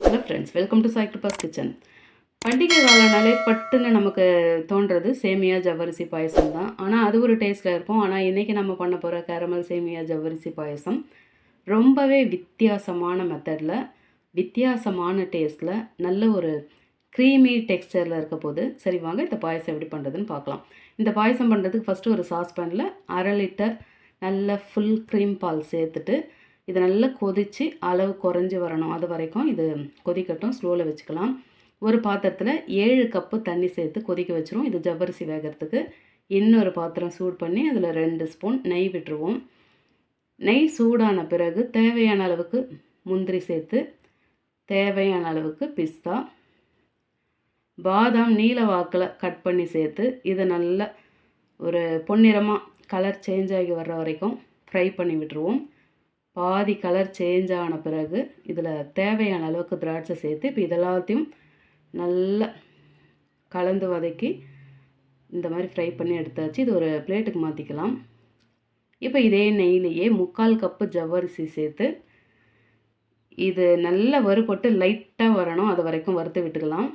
Hello friends welcome to Saikirupa's kitchen பண்டிகை காலனாலே பட்டுன்னு நமக்கு தோன்றது சேமியா ஜவ்வரிசி பாயசம் தான். ஆனால் அது ஒரு டேஸ்ட்டில் இருக்கும் ஆனால் இன்றைக்கி நம்ம பண்ண போகிற கேரமல் சேமியா ஜவ்வரிசி பாயசம் ரொம்பவே வித்தியாசமான மெத்தடில் வித்தியாசமான டேஸ்ட்டில் நல்ல ஒரு க்ரீமி டெக்ஸ்டரில் இருக்க போது சரி வாங்க இந்த பாயசம் எப்படி பண்ணுறதுன்னு பார்க்கலாம். இந்த பாயசம் பண்ணுறதுக்கு ஃபஸ்ட்டு ஒரு சாஸ்பேனில் அரை லிட்டர் நல்ல ஃபுல் க்ரீம் பால் சேர்த்துட்டு இது நல்லா கொதித்து அளவு குறைஞ்சி வரணும். அது வரைக்கும் இது கொதிக்கட்டும். ஸ்லோவில் வச்சுக்கலாம். ஒரு பாத்திரத்தில் ஏழு கப்பு தண்ணி சேர்த்து கொதிக்க வச்சிரும். இது ஜவ்வரிசி வேகிறதுக்கு. இன்னொரு பாத்திரம் சூடு பண்ணி அதில் ரெண்டு ஸ்பூன் நெய் விட்டுருவோம். நெய் சூடான பிறகு தேவையான அளவுக்கு முந்திரி சேர்த்து தேவையான அளவுக்கு பிஸ்தா பாதாம் நீல வாக்கில் கட் பண்ணி சேர்த்து இதை நல்லா ஒரு பொன்னிறமாக கலர் சேஞ்ச் ஆகி வர்ற வரைக்கும் ஃப்ரை பண்ணி விட்டுருவோம். பாதி கலர் சேஞ்ச் ஆன பிறகு இதில் தேவையான அளவுக்கு திராட்சை சேர்த்து இப்போ இதெல்லாத்தையும் நல்லா கலந்து வதக்கி இந்த மாதிரி ஃப்ரை பண்ணி எடுத்தாச்சு. இது ஒரு பிளேட்டுக்கு மாற்றிக்கலாம் இப்போ இதே நெய்லேயே முக்கால் கப்பு ஜவ்வரிசி சேர்த்து இது நல்லா வறுபட்டு லைட்டாக வரணும். அது வரைக்கும் வறுத்து விட்டுக்கலாம்.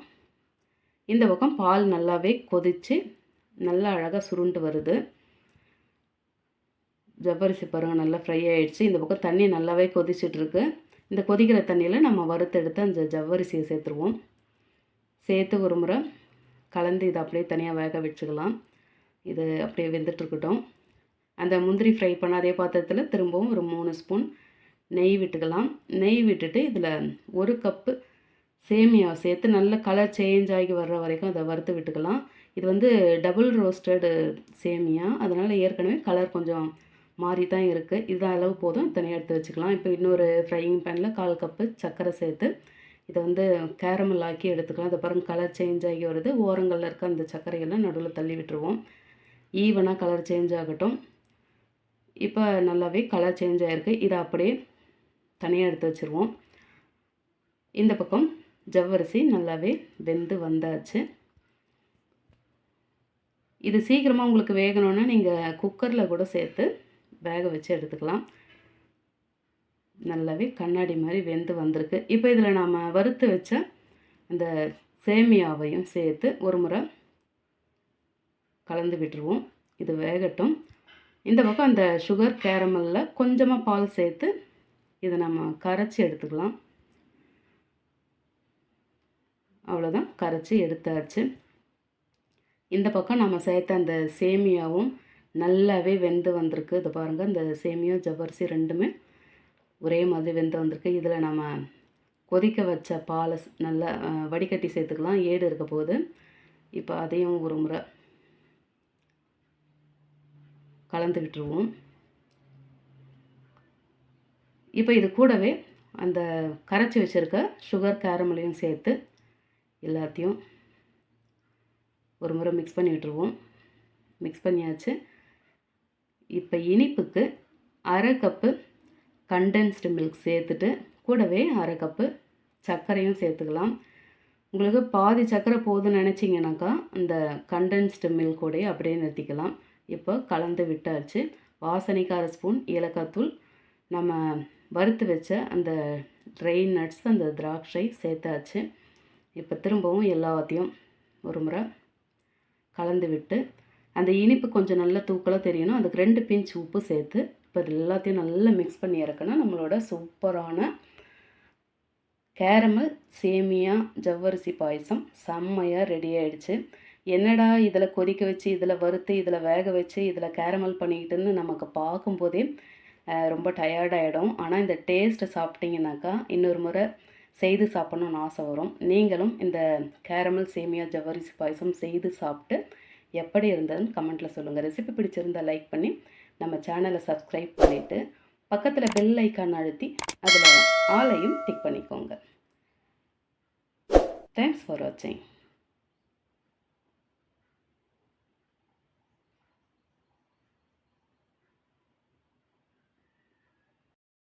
இந்த பக்கம் பால் நல்லாவே கொதித்து நல்லா அழகாக சுருண்டு வருது. ஜவ்வரிசி பருவம் நல்லா ஃப்ரை ஆகிடுச்சு இந்த பக்கம் தண்ணி நல்லாவே கொதிச்சிட்ருக்கு. இந்த கொதிக்கிற தண்ணியில் நம்ம வறுத்தெடுத்து அந்த ஜவ்வரிசியை சேர்த்துருவோம். சேர்த்து ஒரு முறை கலந்து இதை அப்படியே தனியாக வேக வச்சுக்கலாம். இது அப்படியே வெந்துட்டுருக்கட்டும் அந்த முந்திரி ஃப்ரை பண்ண அதே பாத்திரத்தில் திரும்பவும் ஒரு மூணு ஸ்பூன் நெய் விட்டுக்கலாம். நெய் விட்டுட்டு இதில் ஒரு கப்பு சேமியா சேர்த்து நல்ல கலர் சேஞ்ச் ஆகி வர்ற வரைக்கும் அதை வறுத்து விட்டுக்கலாம். இது வந்து டபுள் ரோஸ்டடு சேமியா. அதனால் ஏற்கனவே கலர் கொஞ்சம் மாறி தான் இருக்குது இது அளவு போதும். தனியாக எடுத்து வச்சுக்கலாம். இப்போ இன்னொரு ஃப்ரையிங் பேனில் கால் கப்பு சர்க்கரை சேர்த்து இதை வந்து கேரமல் ஆக்கி எடுத்துக்கலாம். அதை பாருங்கள் கலர் சேஞ்ச் ஆகி வருது. ஓரங்களில் இருக்க அந்த சர்க்கரையெல்லாம் நடுவில் தள்ளி விட்டுருவோம். ஈவனாக கலர் சேஞ்ச் ஆகட்டும். இப்போ நல்லாவே கலர் சேஞ்ச் ஆகிருக்கு இதை அப்படியே தனியாக எடுத்து வச்சுருவோம். இந்த பக்கம் ஜவ்வரிசி நல்லாவே வெந்து வந்தாச்சு. இது சீக்கிரமாக உங்களுக்கு வேகணும்னா நீங்கள் குக்கரில் கூட சேர்த்து வேக வச்சு எடுத்துக்கலாம். நல்லாவே கண்ணாடி மாதிரி வெந்து வந்திருக்கு. இப்போ இதில் நாம் வறுத்து வச்ச அந்த சேமியாவையும் சேர்த்து ஒரு முறை கலந்து விட்டுருவோம். இது வேகட்டும். இந்த பக்கம் அந்த சுகர் கேரமலில் கொஞ்சமாக பால் சேர்த்து இதை நம்ம கரைச்சி எடுத்துக்கலாம். அவ்வளோதான் கரைச்சி எடுத்தாச்சு. இந்த பக்கம் நம்ம சேர்த்த அந்த சேமியாவும் நல்லாவே வெந்து வந்திருக்கு. இதை பாருங்கள் இந்த சேமியம் ஜவ்வரிசி ரெண்டுமே ஒரே மாதிரி வெந்து வந்திருக்கு. இதில் நம்ம கொதிக்க வச்ச பாலை நல்லா வடிகட்டி சேர்த்துக்கலாம். ஏடு இருக்க போது இப்போ அதையும் ஒரு முறை கலந்து விட்டுருவோம் இப்போ இது கூடவே அந்த கரைச்சி வச்சுருக்க சுகர் கேரமலையும் சேர்த்து எல்லாத்தையும் ஒரு முறை மிக்ஸ் பண்ணி விட்டுருவோம் மிக்ஸ் பண்ணியாச்சு. இப்போ இனிப்புக்கு அரை கப்பு கண்டென்ஸ்டு மில்க் சேர்த்துட்டு கூடவே அரை கப்பு சர்க்கரையும் சேர்த்துக்கலாம். உங்களுக்கு பாதி சர்க்கரை போதும்னு நினச்சிங்கனாக்கா இந்த கண்டென்ஸ்டு மில்கோடையே அப்படியே நிறுத்திக்கலாம். இப்போ கலந்து விட்டாச்சு. வாசனைக்கு அரை ஸ்பூன் ஏலக்காய்த்தூள் நம்ம வறுத்து வச்ச அந்த ட்ரை நட்ஸ் அந்த திராட்சை சேர்த்தாச்சு. இப்போ திரும்பவும் எல்லாத்தையும் ஒரு முறை கலந்து விட்டு அந்த இனிப்பு கொஞ்சம் நல்லா தூக்கலாக தெரியணும். அதுக்கு ரெண்டு பிஞ்ச் உப்பு சேர்த்து இப்போ இது எல்லாத்தையும் நல்லா மிக்ஸ் பண்ணி இறக்கணும். நம்மளோட சூப்பரான கேரமல் சேமியா ஜவ்வரிசி பாயசம் செம்மையாக ரெடி ஆகிடுச்சு என்னடா இதில் கொதிக்க வச்சு இதில் வறுத்து இதில் வேக வச்சு இதில் கேரமல் பண்ணிக்கிட்டுன்னு நமக்கு பார்க்கும்போதே ரொம்ப டயர்டாகிடும் ஆனால் இந்த டேஸ்ட்டை சாப்பிட்டீங்கன்னாக்கா இன்னொரு முறை செய்து சாப்பிட்ணுன்னு ஆசை வரும். நீங்களும் இந்த கேரமல் சேமியா ஜவ்வரிசி பாயசம் செய்து சாப்பிட்டு எப்படி இருந்ததுன்னு கமெண்ட்டில் சொல்லுங்கள் ரெசிபி பிடிச்சிருந்தால் லைக் பண்ணி நம்ம சேனலை சப்ஸ்கிரைப் பண்ணிவிட்டு பக்கத்தில் பெல் ஐக்கான் அழுத்தி அதில் ஆலையும் டிக் பண்ணிக்கோங்க. தேங்க்ஸ் ஃபார் வாட்சிங்